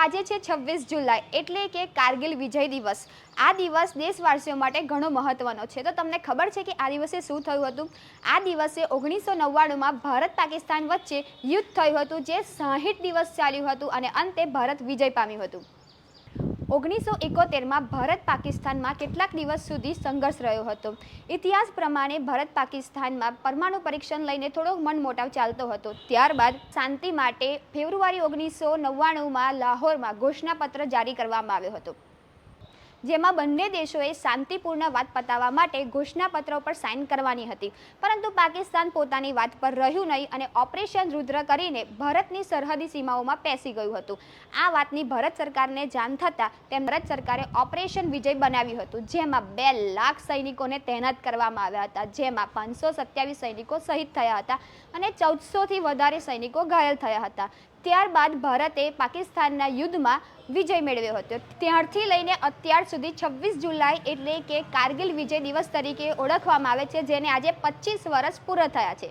આજે છે છવ્વીસ જુલાઈ, એટલે કે કારગિલ વિજય દિવસ. આ દિવસ દેશવાસીઓ માટે ઘણો મહત્વનો છે. તો તમને ખબર છે કે આ દિવસે શું થયું હતું? આ દિવસે ઓગણીસો નવ્વાણુંમાં ભારત પાકિસ્તાન વચ્ચે યુદ્ધ થયું હતું, જે સાહીઠ દિવસ ચાલ્યું હતું અને અંતે ભારત વિજય પામ્યું હતું. ઓગણીસો એકોતેરમાં ભારત પાકિસ્તાનમાં કેટલાક દિવસ સુધી સંઘર્ષ રહ્યો હતો. ઇતિહાસ પ્રમાણે ભારત પાકિસ્તાનમાં પરમાણુ પરીક્ષણ લઈને થોડો મનમોટાવ ચાલતો હતો. ત્યારબાદ શાંતિ માટે ફેબ્રુઆરી ઓગણીસો નવ્વાણુંમાં લાહોરમાં ઘોષણાપત્ર જારી કરવામાં આવ્યો હતો. જેમાં બંને દેશોએ શાંતિપૂર્ણ વાત પતાવવા માટે ઘોષણાપત્ર પર સાઇન કરવાની હતી. પરંતુ પાકિસ્તાન પોતાની વાત પર રહ્યું નહીં અને ઓપરેશન રુદ્ર કરીને ભારતની સરહદી સીમાઓમાં પેસી ગયું હતું. આ વાતની ભારત સરકારને જાણ થતાં તેમ ભારત સરકારે ઓપરેશન વિજય બનાવ્યું હતું, જેમાં બે લાખ સૈનિકોને તૈનાત કરવામાં આવ્યા હતા, જેમાં પાંચસો સત્યાવીસ સૈનિકો શહીદ થયા હતા અને ચૌદસોથી વધારે સૈનિકો ઘાયલ થયા હતા. ત્યારબાદ ભારતે પાકિસ્તાનના યુદ્ધમાં વિજય મેળવ્યો હતો. ત્યારથી લઈને અત્યાર સુધી છવ્વીસ જુલાઈ એટલે કે કારગિલ વિજય દિવસ તરીકે ઓળખવામાં આવે છે, જેને આજે પચીસ વર્ષ પૂરા થયા છે.